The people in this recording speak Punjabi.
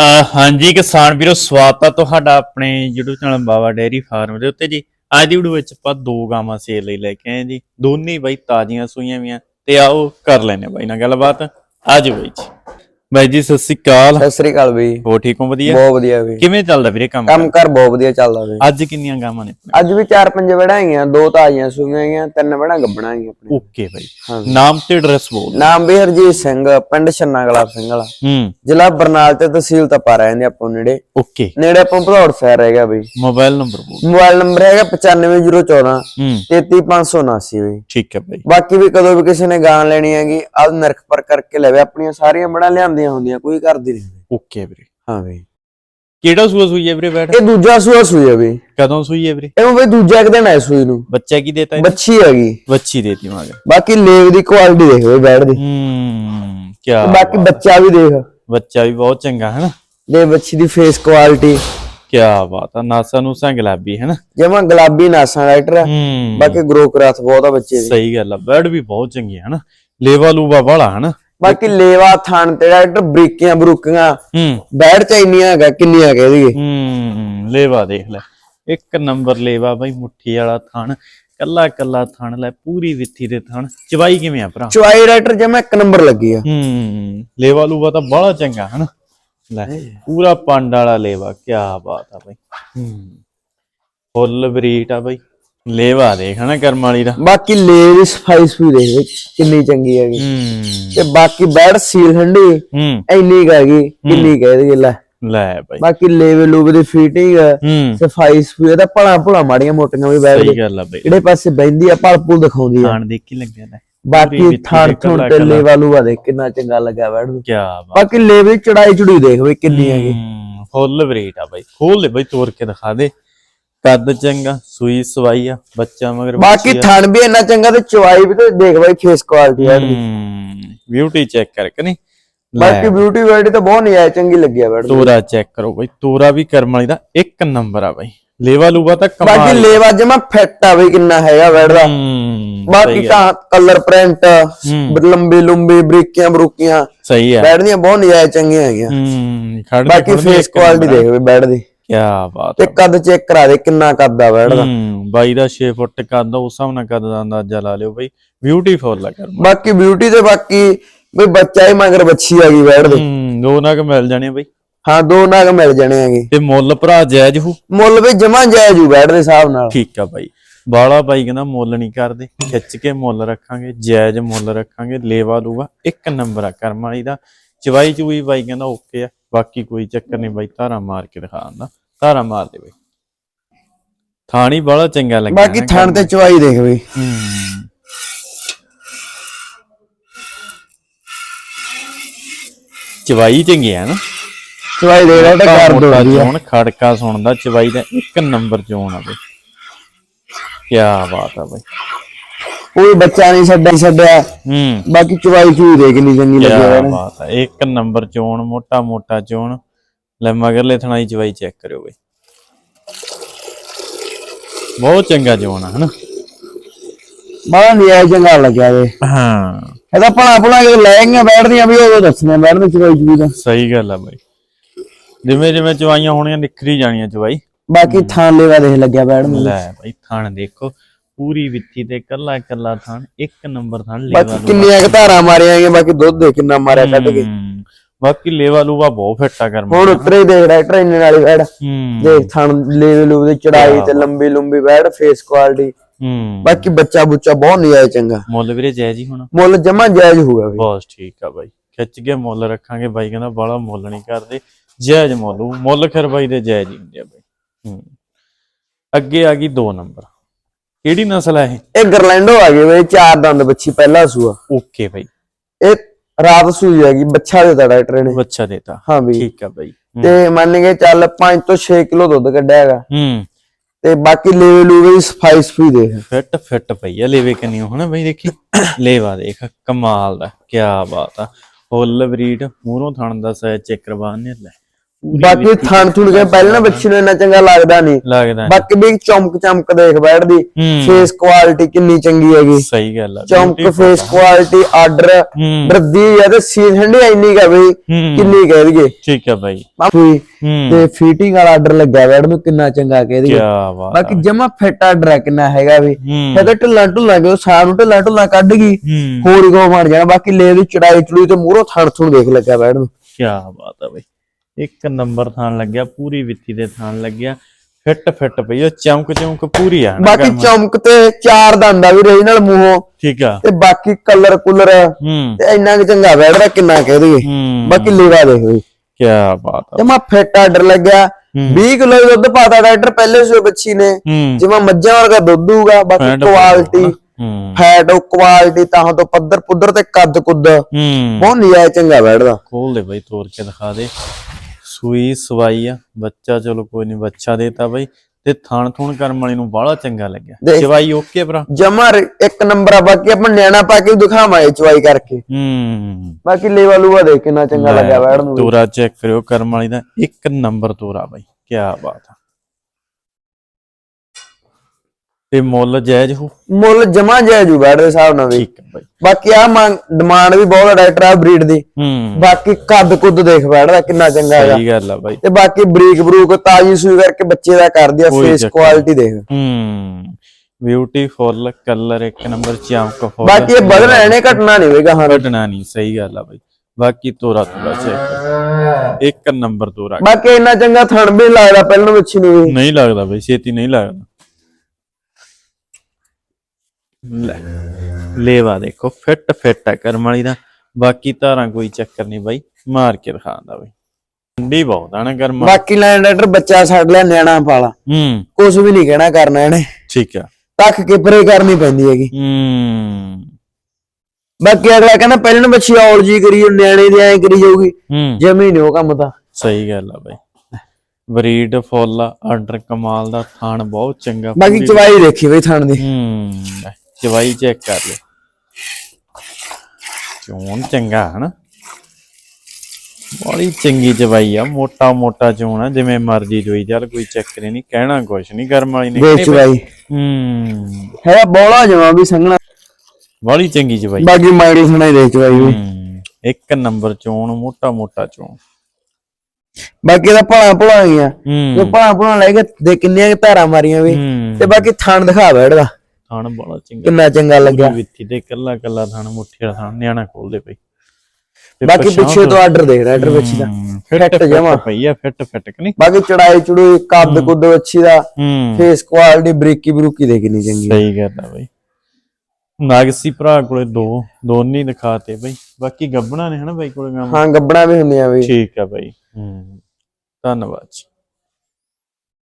ਅਹ ਹਾਂਜੀ, ਕਿਸਾਨ ਵੀਰੋ, ਸਵਾਗਤ ਆ ਤੁਹਾਡਾ ਆਪਣੇ YouTube channel Baba dairy farm ਦੇ ਉੱਤੇ ਜੀ। ਅੱਜ ਦੀ ਵੀਡੀਓ ਵਿੱਚ ਆਪਾਂ ਦੋ ਗਾਵਾਂ ਸੇਲ ਲਈ ਲੈ ਕੇ ਆਏ ਜੀ। ਦੋਨੇ ਬਾਈ ਤਾਜ਼ੀਆਂ ਸੂਈਆਂ ਵੀਆਂ ਤੇ ਆਓ ਕਰ ਲੈਨੇ ਬਾਈ ਨਾਲ ਗੱਲਬਾਤ। ਆਜੋ ਬਾਈ ਜੀ। ਬਾਈ ਜੀ ਸਤਿ ਸ੍ਰੀ ਅਕਾਲ। ਸਤਿ ਸ੍ਰੀ ਅਕਾਲ ਬਈ। ਹੋ ਠੀਕ ਹੋ ਵਧੀਆ? ਬਹੁਤ ਵਧੀਆ ਵੀ ਕਿਵੇਂ ਚੱਲਦਾ ਵੀਰੇ ਕੰਮ ਕੰਮ ਕਰ ਬਹੁਤ ਵਧੀਆ ਚੱਲਦਾ ਬਈ। ਅੱਜ ਕਿੰਨੀਆਂ ਗਾਵਾਂ ਨੇ ਅੱਜ ਵੀ ਚਾਰ ਪੰਜ ਵੜਾ ਹੈਗੀਆਂ ਦੋ ਤਾਜ਼ੀਆਂ ਸੂਈਆਂ ਹੈਗੀਆਂ ਤਿੰਨ ਵੜਾ ਗੱਬਣਾ ਹੈਗੀਆਂ ਆਪਣੇ। Okay bye. ਨਾਮ ਤੇ ਐਡਰੈਸ ਬੋਲ ਨਾਮ ਵੀ ਹਰਜੀਤ ਸਿੰਘ ਪਿੰਡ ਛੰਨਾ ਗਲਾਬ ਸਿੰਘ ਵਾਲਾ। ਹੂੰ। ਜ਼ਿਲ੍ਹਾ ਬਰਨਾਲ ਤੇ ਤਹਿਸੀਲ ਤਪਾ ਰਹਿੰਦੇ ਆਪਾਂ ਨੇੜੇ। ਓਕੇ। ਨੇੜੇ ਆਪਾਂ ਭਦੌੜ ਸ਼ਹਿਰ ਹੈਗਾ ਬਈ। ਮੋਬਾਈਲ ਨੰਬਰ ਬੋਲ ਮੋਬਾਈਲ ਨੰਬਰ ਹੈਗਾ 95014 ਹੂੰ। 33579 ਬਈ। ਠੀਕ ਹੈ ਬਾਈ। ਬਾਕੀ ਵੀ ਕਦੋਂ ਵੀ ਕਿਸੇ ਨੇ ਗਾਂ ਲੈਣੀ ਹੈਗੀ ਆਹ ਨਰਖ ਪਰ ਕਰਕੇ ਲੈਵੇ ਆਪਣੀਆਂ ਸਾਰੀਆਂ ਬੜਾ ਲਿਆਂਦੀਆਂ ਹੁੰਦੀਆਂ ਕੋਈ ਕਰਦੀ ਨਹੀਂ ਓਕੇ ਵੀਰੇ। ਹਾਂ ਬਈ। ਕਿਹੜਾ ਸੂਆ ਸੂਈ ਹੈ ਵੀਰੇ ਬੈਠ? ਇਹ ਦੂਜਾ ਸੂਆ ਸੂਈ ਬਈ। ਕਦੋਂ ਸੂਈ ਹੈ ਵੀਰੇ? ਇਹਨੂੰ ਬਈ ਦੂਜਾ ਇੱਕ ਦਿਨ ਆਇਆ ਸੂਈ ਨੂੰ। ਬੱਚਾ ਕੀ ਦੇਤਾ ਬੱਚੀ ਹੈਗੀ। ਬੱਚੀ ਦੇਤੀ ਮਾਗੇ ਬਾਕੀ ਲੇਵ ਦੀ ਕੁਆਲਿਟੀ ਦੇਖ ਬਈ ਬੈਠ ਦੀ। ਹੂੰ ਕੀ ਬਾਕੀ ਬੱਚਾ ਵੀ ਦੇਖ। ਬੱਚਾ ਵੀ ਬਹੁਤ ਚੰਗਾ ਹੈ ਨਾ ਦੇ ਬੱਚੀ ਦੀ ਫੇਸ ਕੁਆਲਿਟੀ ਕੀ ਬਾਤ ਆ ਨਾਸਾ ਨੂੰ ਗੁਲਾਬੀ ਹੈ ਨਾ ਜਮਾ ਗੁਲਾਬੀ ਨਾਸਾਂ ਰਾਈਟਰ ਆ। ਹੂੰ। ਬਾਕੀ ਗਰੋ ਕਰਾਥ ਬਹੁਤ ਆ ਬੱਚੇ ਦੀ। ਸਹੀ ਗੱਲ ਆ ਬਰਡ ਵੀ ਬਹੁਤ ਚੰਗੀ ਹੈ ਨਾ ਲੇਵਾ ਲੂਵਾ ਵਾਲਾ ਹੈ ਨਾ ਬਾਕੀ ਲੇਵਾ ਥਾਣ ਤੇ ਰਾਈਟਰ ਬਰੀਕੀਆਂ ਬਰੂਕੀਆਂ ਹੂੰ। ਬੈਠ ਚ ਇੰਨੀਆਂ ਹੈਗਾ ਕਿੰਨੀਆਂ ਕਹਿ ਦਈਏ ਹੂੰ ਲੇਵਾ ਦੇਖ ਲੈ। ਇੱਕ ਨੰਬਰ ਲੇਵਾ ਬਾਈ ਮੁੱਠੀ ਵਾਲਾ ਥਣ ਕੱਲਾ ਕੱਲਾ ਥਣ ਲੈ ਪੂਰੀ ਵਿੱਥੀ ਦੇ ਥਣ। ਚਵਾਈ ਕਿਵੇਂ ਆ ਭਰਾ? ਚੁਆਈ ਰਾਈਟਰ ਜਮਾ ਇੱਕ ਨੰਬਰ ਲੱਗੀ ਆ। ਹੂੰ ਲੇਵਾ ਲੂਵਾ ਤਾਂ ਬੜਾ ਚੰਗਾ ਹੈ ਨਾ ਲੈ ਪੂਰਾ ਪੰਡ ਵਾਲਾ ਲੇਵਾ ਕੀ ਬਾਤ ਆ ਬਾਈ। ਹੂੰ। ਫੁੱਲ ਬਰੀਟ ਆ ਬਾਈ। ਲੇਵਾ ਦੇਖ ਹਨਾ ਕਰਮ ਵਾਲੀ ਦਾ। ਬਾਕੀ ਲੇਵ ਦੀ ਸਫ਼ਾਈ ਸਫੂਈ ਦੇਖ ਬਈ, ਕਿੰਨੀ ਚੰਗੀ ਹੈਗੀ। ਹੂੰ। ਤੇ ਬਾਕੀ ਬੈਠ ਸੀਲ ਹੰਡੀ ਹੂੰ। ਇੰਨੀ ਕੁ ਹੈਗੀ ਕਿੰਨੀ ਕਹਿ ਦਈਏ ਲੈ। ਲੈ ਬਾਈ। ਬਾਕੀ ਲੇਵੇ ਲੂਵੇ ਦੀ ਫਿਟਿੰਗ ਹੂੰ। ਸਫ਼ਾਈ ਸਫੂਈ ਦਾ ਭਲਾ ਭਲਾ ਮਾੜੀਆਂ ਮੋਟੀਆਂ ਵੀ ਬੈਠ ਸਹੀ ਗੱਲ ਆ ਬਾਈ। ਜਿਹੜੇ ਪਾਸੇ ਬੈਂਦੀ ਆ ਭਲ ਭੁਲ ਦਿਖਾਉਂਦੀ ਆ। ਖਾਣ ਦੇਖ ਕੇ ਲੱਗਿਆ ਲੈ ਬਾਕੀ ਦੇ ਥੁਣ ਕੱਲਾ ਤੇ। ਲੇਵਾ ਲੂਵਾ ਦੇਖ ਕਿੰਨਾ ਚੰਗਾ ਲੱਗਾ ਬੈਠ ਨੂੰ। ਕੀ ਬਾਤ। ਬਾਕੀ ਲੇਵੇ ਦੀ ਚੜਾਈ ਚੁੜੀ ਦੇਖ ਬਈ ਕਿੰਨੀ ਹੈਗੀ। ਹੂੰ ਫੁੱਲ ਬਰੀਟ ਆ ਬਾਈ। ਖੋਲ ਲੈ ਬਾਈ ਤੋੜ ਕੇ ਦਿਖਾ ਦੇ। ਕੱਦ ਚੰਗਾ ਸੂਈ ਸਵਾਈ ਆ ਬੱਚਾ ਮਗਰ ਬਾਕੀ ਥਣ ਵੀ ਇੰਨਾ ਚੰਗਾ ਤੇ ਚਵਾਈ ਵੀ ਤੇ ਦੇਖ ਬਈ ਫੇਸ ਕੁਆਲਿਟੀ ਆ। ਬਿਊਟੀ ਚੈੱਕ ਕਰਕੇ ਨਹੀਂ ਬਾਕੀ ਬਿਊਟੀ ਵੈਰਾਈਟੀ ਤਾਂ ਬਹੁਤ ਨਜਾਇਜ਼ ਚੰਗੀ ਲੱਗੀ ਆ ਬੈਠ ਨੂੰ। ਤੋਰਾ ਚੈੱਕ ਕਰੋ ਬਾਈ ਤੋਰਾ ਵੀ ਕਰਮ ਵਾਲੀ ਦਾ ਇੱਕ ਨੰਬਰ ਆ ਬਾਈ। ਲੇਵਾ ਲੂਵਾ ਤਾਂ ਬਾਕੀ ਕਮਾਲ ਲੇਵਾ ਜਮਾ ਫਿੱਟ ਆ ਬਈ ਕਿੰਨਾ ਹੈਗਾ ਬੈਠ ਦਾ। ਬਾਕੀ ਤਾਂ ਕਲਰ ਪ੍ਰਿੰਟ। ਲੰਬੀ ਲੰਬੀ ਬਰੀਕੀਆਂ ਬਰੂਕੀਆਂ। ਸਹੀ ਆ। ਬੈਠ ਦੀਆਂ ਬਹੁਤ ਨਜਾਇਜ਼ ਚੰਗੀਆਂ ਹੈਗੀਆਂ। ਬਾਕੀ ਫੇਸ ਕੁਆਲਿਟੀ ਦੇਖ ਬਈ ਬੈਠ ਦੀ। ਕੀ ਬਾਤ ਤੇ ਕੱਦ ਚੈੱਕ ਕਰਾ ਦੇ ਕਿੰਨਾ ਕੱਦ ਆ ਬੈਠ ਦਾ। ਹੂੰ ਬਾਈ ਦਾ 6 ਫੁੱਟ ਕੱਦ ਉਸ ਹਿਸਾਬ ਨਾਲ ਕੱਦ ਦਾ ਅੰਦਾਜ਼ਾ ਲਾ ਲਿਓ ਬਾਈ। ਬਿਊਟੀਫੁਲ ਆ ਕਰਮ। ਬਾਕੀ ਬਿਊਟੀ ਤੇ ਬਾਕੀ ਵੀ ਬੱਚਾ ਹੀ ਮਗਰ ਬੱਚੀ ਆ ਗਈ ਬੈਠ ਦੇ। ਹੂੰ ਦੋ ਨਗ ਮਿਲ ਜਾਣੇ ਬਾਈ। ਹਾਂ ਦੋ ਨਾਗ ਮਿਲ ਜਾਣੇ ਹੈਗੇ ਤੇ ਮੁੱਲ ਭਰਾ ਜਾਇਜ਼ ਹੋ? ਮੁੱਲ ਵੀ ਜਮਾ ਜਾਇਜ਼ ਹੀ ਬੈਠ ਦੇ ਹਿਸਾਬ ਨਾਲ। ਠੀਕ ਆ ਬਾਈ। ਬਾਲਾ ਬਾਈ ਕਹਿੰਦਾ ਮੁੱਲ ਨਹੀਂ ਕਰਦੇ। ਖਿੱਚ ਕੇ ਮੁੱਲ ਰੱਖਾਂਗੇ ਜਾਇਜ਼ ਮੁੱਲ ਰੱਖਾਂਗੇ ਲੇਵਾ ਲੂਗਾ ਇੱਕ ਨੰਬਰ ਆ ਕਰਮ ਵਾਲੀ ਦਾ। ਚਵਾਈ ਚੂਈ ਬਾਈ ਕਹਿੰਦਾ ਓਕੇ ਆ। ਬਾਕੀ ਕੋਈ ਚੱਕਰ ਨਹੀਂ ਬਾਈ ਧਾਰਾ ਮਾਰ ਕੇ ਦਿਖਾਉਂਦਾ ਧਾਰਾ ਮਾਰ ਦੇ ਬਾਈ। ਥਾਣੀ ਬਾਲਾ ਚੰਗਾ ਲੱਗਿਆ ਬਾਕੀ ਥਣ ਤੇ ਚਵਾਈ ਦੇਖ ਬਈ। ਚਵਾਈ ਚੰਗੀ ਆ ਨਾ। ਚਵਾਈ ਦੇ ਰਿਹਾ ਤਾਂ ਕਰ ਦੋ ਮੋਟਾ ਚੋਣ ਖੜਕਾ ਸੁਣਦਾ ਚਵਾਈ ਦਾ ਇੱਕ ਨੰਬਰ ਚੋਣ ਆ ਬਈ। ਕੀ ਬਾਤ ਆ ਬਈ। ਕੋਈ ਬੱਚਾ ਨਹੀਂ ਛੱਡਿਆ ਛੱਡਿਆ। ਹੂੰ। ਬਾਕੀ ਚਵਾਈ ਚੂਈ ਦੇਖ ਨਹੀਂ ਚੰਗੀ ਕੀ ਲੱਗੀ ਬੈਠ ਬਾਤ ਆ ਇੱਕ ਨੰਬਰ ਚੋਣ ਮੋਟਾ ਮੋਟਾ ਚੋਣ। ਲੈ ਮਗਰਲੇ ਥਣਾਈ ਚਵਾਈ ਚੈੱਕ ਕਰਿਓ ਬਈ। ਬਹੁਤ ਚੰਗਾ ਚੋਣ ਆ ਹਨਾ? ਬੜਾ ਨਜਾਇਜ਼ ਚੰਗਾ ਲੱਗਿਆ ਵੇ ਹਾਂ। ਇਹਦਾ ਭਲਾ ਭਲਾ ਕੇ ਲੈ ਗਈਆਂ ਬੈਠਦੀਆਂ ਵੀ ਉਹ ਦੱਸਣੇ ਬੈਠਦੇ ਚਵਾਈ ਚੂਈ ਦਾ ਸਹੀ ਗੱਲ ਆ ਬਾਈ। ਜਿਵੇਂ ਜਿਵੇਂ ਚਵਾਈਆਂ ਹੋਣੀਆਂ ਨਿਖਰੀ ਜਾਣੀਆਂ ਚਵਾਈ ਬਾਕੀ ਥਾਂ ਲੈਵਾ ਦੇਖ ਲੱਗਿਆ ਬੈਠ ਨੂੰ ਲੈ ਬਾਈ ਥਣ ਦੇਖੋ। ਪੂਰੀ ਵਿੱਥੀ ਤੇ ਕੱਲਾ ਕੱਲਾ ਥਣ ਇੱਕ ਨੰਬਰ ਥਣ ਲੇਵਾ ਬਾਕੀ ਕਿੰਨੀਆਂ ਧਾਰਾਂ ਮਾਰੀਆਂ ਗਈਆਂ ਬਾਕੀ ਦੁੱਧ ਦੇ ਕਿੰਨਾ ਮਾਰਿਆ ਕੱਢ ਕੇ। ਹੂੰ। ਬਾਕੀ ਲੇਵਾ ਲੂਵਾ ਬਹੁਤ ਫਿੱਟਾ ਕਰਮ ਹੁਣ ਉਤਰੇ ਹੀ ਦੇਖ ਡਾਕਟਰ ਇੰਨੇ ਨਾਲ ਹੀ ਬੈਠ ਹੂੰ। ਦੇਖ ਥਣ ਲੈਵੇ ਲੂਵੇ ਦੀ ਚੜਾਈ ਤੇ ਲੰਬੀ ਲੰਬੀ ਬੈਠ ਫੇਸ ਕੁਆਲਿਟੀ ਹੂੰ। ਬਾਕੀ ਬੱਚਾ ਬੁੱਚਾ ਬਹੁਤ ਨਜਾਇਜ਼ ਚੰਗਾ। ਮੁੱਲ ਵੀਰੇ ਜੈ ਜੀ ਹੁਣ। ਮੁੱਲ ਜਮਾ ਜਾਇਜ਼ ਹੋਊਗਾ ਵੀ। ਬਸ ਠੀਕ ਆ ਬਾਈ। ਖਿੱਚ ਕੇ ਮੁੱਲ ਰੱਖਾਂਗੇ ਬਾਈ ਕਹਿੰਦਾ ਬਾਲਾ ਮੁੱਲ ਨਹੀਂ ਕਰਦੇ। ਜਾਇਜ਼ ਮੁੱਲ। ਮੁੱਲ ਖਰ ਬਾਈ ਦੇ ਜਾਇਜ਼ ਹੀ ਹੁੰਦੇ ਆ ਬਾਈ। ਹੂੰ। ਅੱਗੇ ਆ ਗਈ 2 ਨੰਬਰ। ਕਿਹੜੀ ਨਸਲ ਹੈ ਇਹ? ਇਹ ਗਰਲੈਂਡੋ ਆ ਗਏ ਵੇ ਚਾਰ ਦੰਦ ਬੱਚੀ ਪਹਿਲਾ ਸੂਆ। Okay bye. ਇਹ ਰਾਤ ਸੂਈ ਹੈਗੀ ਬੱਚਾ ਦਿੱਤਾ ਡਾਕਟਰ ਨੇ। ਬੱਚਾ ਦੇਤਾ। ਹਾਂ ਵੀ। ਠੀਕ ਆ ਬਾਈ। ਤੇ ਮੰਨ ਕੇ ਚੱਲ 5 ਤੋਂ 6 ਕਿਲੋ ਦੁੱਧ ਕੱਢਿਆ ਹੈਗਾ। ਹੂੰ। ਤੇ ਬਾਕੀ ਲੇਵੇ ਲੂਵੇ ਦੀ ਸਫ਼ਾਈ ਸਫੂਈ ਦੇਖ। ਫਿੱਟ ਫਿੱਟ ਪਈ ਆ ਲੇਵੇ ਕੰਨੀ ਹੁਣ ਬਈ ਦੇਖੀ? ਲੇਵਾ ਦੇਖ ਕਮਾਲ ਦਾ ਕੀ ਬਾਤ ਆ। ਫੁੱਲ ਬਰੀਡ ਮੂਹਰੋਂ ਥਣ ਦਾ ਸਾਇ ਚੈੱਕ ਕਰਵਾਉਣੇ ਲੈ ਪੂਰੀ ਬਾਕੀ ਥਣ ਥੁਣ ਕੇ ਪਹਿਲਾਂ ਨਾ ਬੱਚੀ ਨੂੰ ਇੰਨਾ ਚੰਗਾ ਲੱਗਦਾ ਨਹੀਂ। ਲੱਗਦਾ। ਬਾਕੀ ਵੀ ਚਮਕ ਚਮਕ ਦੇਖ ਬੈਠਦੀ। ਹੂੰ। ਫੇਸ ਕੁਆਲਿਟੀ ਕਿੰਨੀ ਚੰਗੀ ਹੈਗੀ। ਸਹੀ ਗੱਲ ਆ ਚਮਕ beautiful ਫੇਸ ਆ। ਕੁਆਲਿਟੀ ਆਰਡਰ ਹੂੰ। ਰੱਦੀ ਆ ਤੇ ਸੀ ਠੰਡੀ ਇੰਨੀ ਕਾ ਬਈ। ਹੂੰ। ਕਿੰਨੀ ਕਹਿ ਦਈਏ ਠੀਕ ਆ ਬਾਈ। ਹੂੰ। ਤੇ ਫੀਟਿੰਗ ਵਾਲਾ ਆਰਡਰ ਲੱਗਿਆ ਬੈਠ ਨੂੰ ਕਿੰਨਾ ਚੰਗਾ ਕਹਿ ਕੀ ਦਈਏ ਬਾਤ ਬਾਕੀ ਜਮਾ ਫਿੱਟ ਆਰਡਰ ਹੈ ਕਿੰਨਾ ਹੈਗਾ ਵੀ। ਹੂੰ। ਤਾਂ ਢਿੱਲਾ ਢੁੱਲਾ ਕੇ ਸਾਹ ਨੂੰ ਢਿੱਲਾ ਢੁੱਲਾ ਕੱਢ ਗਈ। ਹੂੰ। ਹੋਰ ਹੀ ਕੋ ਬਣ ਜਾਣਾ ਬਾਕੀ ਲੈ ਦੀ ਚੜਾਈ ਚੜੂਈ ਤੇ ਮੂਹਰੋਂ ਥਣ ਥੁਣ ਦੇਖ ਲੱਗਿਆ ਬੈਠ ਨੂੰ। ਕੀ ਬਾਤ ਆ ਬਈ। ਇੱਕ ਨੰਬਰ ਥਾਨ ਲੱਗਿਆ ਪੂਰੀ ਵਿੱਥੀ ਦੇ ਥਾਨ ਲੱਗਿਆ। ਫਿੱਟ ਫਿੱਟ ਪਈ ਉਹ ਚਮਕ ਚਮਕ ਪੂਰੀ ਆ। ਨਾ ਬਾਕੀ। ਚਮਕ ਤੇ ਚਾਰ ਦੰਦ ਆ ਵੀ ਰਹੀ ਨਾਲ ਮੂੰਹੋਂ। ਠੀਕ ਆ। ਤੇ ਬਾਕੀ ਕਲਰ ਕੁਲਰ ਹੂੰ। ਤੇ ਇੰਨਾ ਕਿ ਚੰਗਾ ਬੈਠਦਾ ਕਿੰਨਾ ਕਹਿ ਦਈਏ ਹੂੰ। ਬਾਕੀ ਲੀਵਾ ਦੇਖ ਬਈ ਕੀ ਬਾਤ ਆ। ਜਮਾ ਫਿੱਟ ਆਰਡਰ ਲੱਗਿਆ। ਹੂੰ। 20 ਕਿਲੋ ਦੁੱਧ ਪਾਤਾ ਡਾਕਟਰ ਪਹਿਲੇ ਸੋ ਬੱਚੀ ਨੇ। ਹੂੰ। ਜਿਵੇਂ ਮੱਝਾਂ ਵਰਗਾ ਦੁੱਧ ਹੋਊਗਾ ਬਾਕੀ ਕੁਆਲਿਟੀ ਹੂੰ। ਫੈਟ ਉਹ ਕੁਆਲਿਟੀ ਤਾਂ ਤੋਂ ਪੱਧਰ ਪੁੱਧਰ ਤੇ ਕੱਦ ਕੁੱਦ ਹੂੰ। ਬਹੁਤ ਨਜਾਇਜ਼ ਚੰਗਾ ਬੈਠਦਾ ਖੋਲ ਦੇ ਬਈ ਤੋੜ ਕੇ ਦਿਖਾ ਦੇ। ਸੂਈ ਸਵਾਈ ਆ। ਬੱਚਾ ਚਲੋ ਕੋਈ ਨਹੀਂ ਬੱਚਾ ਦੇਤਾ ਬਈ। ਤੇ ਥਣ ਥੁਣ ਕਰਮ ਵਾਲੀ ਨੂੰ ਬਾਹਲਾ ਚੰਗਾ ਲੱਗਿਆ। ਚਵਾਈ ਓਕੇ ਭਰਾ। ਜਮਾ ਇੱਕ ਨੰਬਰ ਆ ਬਾਕੀ ਆਪਾਂ ਨਿਆਣਾ ਪਾ ਕੇ ਵੀ ਦਿਖਾਵਾਂ ਇਹ ਚਵਾਈ ਕਰਕੇ। ਹੂੰ। ਬਾਕੀ ਲੇਵਾ ਲੂਆ ਦੇਖ ਕਿੰਨਾ ਚੰਗਾ ਲੱਗਿਆ ਬੈਠ ਨੂੰ। ਤੋਰਾ ਚੈੱਕ ਕਰਿਓ ਕਰਮ ਵਾਲੀ ਦਾ। ਇੱਕ ਨੰਬਰ ਤੋਰਾ ਬਾਈ ਕੀ ਬਾਤ ਆ। ਤੇ ਮੁੱਲ ਜਾਇਜ਼ ਹੋ? ਮੁੱਲ ਜਮਾ ਜਾਇਜ਼ ਬੈਠ ਦੇ ਹਿਸਾਬ ਨਾਲ ਵੀ। ਠੀਕ ਹੈ ਬਾਈ। ਬਾਕੀ ਆ ਮੰਗ ਡਿਮਾਂਡ ਵੀ ਬਹੁਤ ਡਾਕਟਰ ਆ ਬਰੀਡ ਦੀ। ਹੂੰ। ਬਾਕੀ ਕੱਦ ਕੁੱਦ ਦੇਖ ਬੈਠਦਾ ਕਿੰਨਾ ਚੰਗਾ ਹੈਗਾ। ਸਹੀ ਗੱਲ ਆ ਬਾਈ। ਤੇ ਬਾਕੀ ਬਰੀਕ ਬਰੂਕ ਤਾਜੀ ਸੂਈ ਕਰਕੇ ਬੱਚੇ ਦਾ ਕਰਦੀ ਆ ਫੇਸ ਕੁਆਲਿਟੀ ਦੇਖ। ਹੂੰ। ਬਿਊਟੀਫੁਲ ਕਲਰ ਇੱਕ ਨੰਬਰ ਚਮਕ ਫੁੱਲ ਬਾਕੀ ਇਹ ਬਦਲ ਐਨੇ ਘਟਣਾ ਨਹੀਂ ਵੇਗਾ ਹਾਂ। ਕੱਢਣਾ ਨਹੀਂ ਸਹੀ ਗੱਲ ਆ ਬਾਈ। ਬਾਕੀ ਤੋਰਾ ਤੋਰਾ ਚੈੱਕ ਇੱਕ ਨੰਬਰ ਤੋਰਾ। ਬਾਕੀ ਇੰਨਾ ਚੰਗਾ ਥਣ ਵੀ ਲੱਗਦਾ ਪਹਿਲਾਂ ਵਿੱਚ ਨੂੰ ਵੀ। ਨਹੀਂ ਲੱਗਦਾ ਬਈ ਛੇਤੀ ਨਹੀਂ ਲੱਗਦਾ। ਲੈ ਲੇਵਾ ਦੇਖੋ ਫਿੱਟ ਫਿੱਟ ਆ ਕਰਮ ਵਾਲੀ ਦਾ। ਬਾਕੀ ਧਾਰਾਂ ਕੋਈ ਚੱਕਰ ਨਹੀਂ ਬਾਈ ਮਾਰ ਕੇ ਦਿਖਾਉਂਦਾ ਬਈ। ਠੰਡੀ ਬਹੁਤ ਆ ਨਾ ਕਰਮ। ਬਾਕੀ ਲਾਈਨ ਡਾਕਟਰ ਬੱਚਾ ਛੱਡ ਲਿਆ ਨਿਆਣਾ ਪਾਲਾ। ਹੂੰ। ਕੁਝ ਵੀ ਨਹੀਂ ਕਹਿਣਾ ਕਰਨਾ ਇਹਨੇ। ਠੀਕ ਆ। ਤੱਕ ਕੇ ਪਰੇ ਕਰਨੀ ਪੈਂਦੀ ਹੈਗੀ। ਹੂੰ। ਬਾਕੀ ਅਗਲਾ ਕਹਿੰਦਾ ਪਹਿਲਾਂ ਬੱਚੀ ਔਲ ਜੀ ਕਰੀ ਨਿਆਣੇ ਦੀ ਐ ਕਰੀ ਜਾਊਗੀ। ਜਮੀ ਨਹੀਂ ਉਹ ਕੰਮ ਤਾਂ ਸਹੀ ਗੱਲ ਆ ਬਾਈ। ਬਰੀਡ ਫੁੱਲ ਆਰਡਰ ਕਮਾਲ ਦਾ ਥਾਣ ਬਹੁਤ ਚੰਗਾ। ਬਾਕੀ ਚਵਾਈ ਦੇਖੀ ਬਈ ਥਣ ਦੀ। ਹੂੰ ਚਵਾਈ ਚੈੱਕ ਕਰ ਲੈ ਚੋਣ ਚੰਗਾ ਹਨਾ? ਬੜੀ ਚੰਗੀ ਚਵਾਈ ਆ ਮੋਟਾ ਮੋਟਾ ਚੋਣ ਆ ਜਿਵੇਂ ਮਰਜ਼ੀ ਜੋਈ ਚੱਲ ਕੋਈ ਚੱਕਰ ਹੀ ਨਹੀਂ ਕਹਿਣਾ ਕੁਛ ਨਹੀਂ ਕਰਮ ਵਾਲੀ ਨੇ ਦੇਖ ਚਵਾਈ ਹੂੰ। ਹੈ ਬੋਲਾ ਜਮਾ ਵੀ ਸੰਗਣਾ ਬੜੀ ਚੰਗੀ ਚਵਾਈ ਬਾਕੀ ਮਾੜੀ ਸੁਣਾਈ ਦੇ ਚਵਾਈ ਵੀ। ਹੂੰ ਇੱਕ ਨੰਬਰ ਚੋਣ ਮੋਟਾ ਮੋਟਾ ਚੋਣ। ਬਾਕੀ ਦਾ ਭਲਾ ਭਲਾ ਗਿਆ ਜੋ ਹੂੰ ਭਲਾ ਭਲਾ ਲੈ ਕੇ ਦੇ ਕਿੰਨੀਆਂ ਧਾਰਾਂ ਮਾਰੀਆਂ ਵੀ ਹੂੰ। ਤੇ ਬਾਕੀ ਥਣ ਦਿਖਾ ਬੈਠਦਾ। ਥਾਣ ਬੜਾ ਚੰਗਾ। ਕਿੰਨਾ ਚੰਗਾ ਲੱਗਿਆ। ਵਿੱਥੀ ਤੇ ਕੱਲਾ ਕੱਲਾ ਥਾਣ ਮੁੱਠੀ ਵਾਲਾ ਥਾਣ ਨਿਆਣਾ ਖੋਲਦੇ ਪਈ ਬਾਕੀ ਪਿੱਛੇ ਤੋਂ ਆਰਡਰ ਦੇਖ ਰਾਈਡਰ ਵਿੱਚ ਦਾ। ਫਿੱਟ ਜਮਾਂ। ਪਈ ਆ ਫਿੱਟ ਫਿੱਟ ਕਿ ਨਹੀਂ? ਬਾਕੀ ਚੜਾਈ ਚੜੂਈ ਕੱਦ ਕੁੱਦ ਵੱਛੀ ਦਾ। ਫੇਸ ਕੁਆਲਿਟੀ ਬਰੀਕੀ ਬਰੂਕੀ ਦੇ ਕਿੰਨੀ ਚੰਗੀ। ਸਹੀ ਆ ਬਈ। ਨਾਗਸੀ ਭਰਾ ਕੋਲੇ ਦੋ ਦੋਨੇ ਦਿਖਾਤੇ ਬਈ। ਬਾਕੀ ਗੱਬਣਾ ਨੇ ਹਨਾ ਬਾਈ ਕੋਲੇ ਗਾਵਾਂ ਹਾਂ ਗੱਬਣਾ ਵੀ ਹੁੰਦੀਆਂ ਵੀ। ਠੀਕ ਆ ਬਾਈ। ਹੂੰ। ਧੰਨਵਾਦ ਜੀ।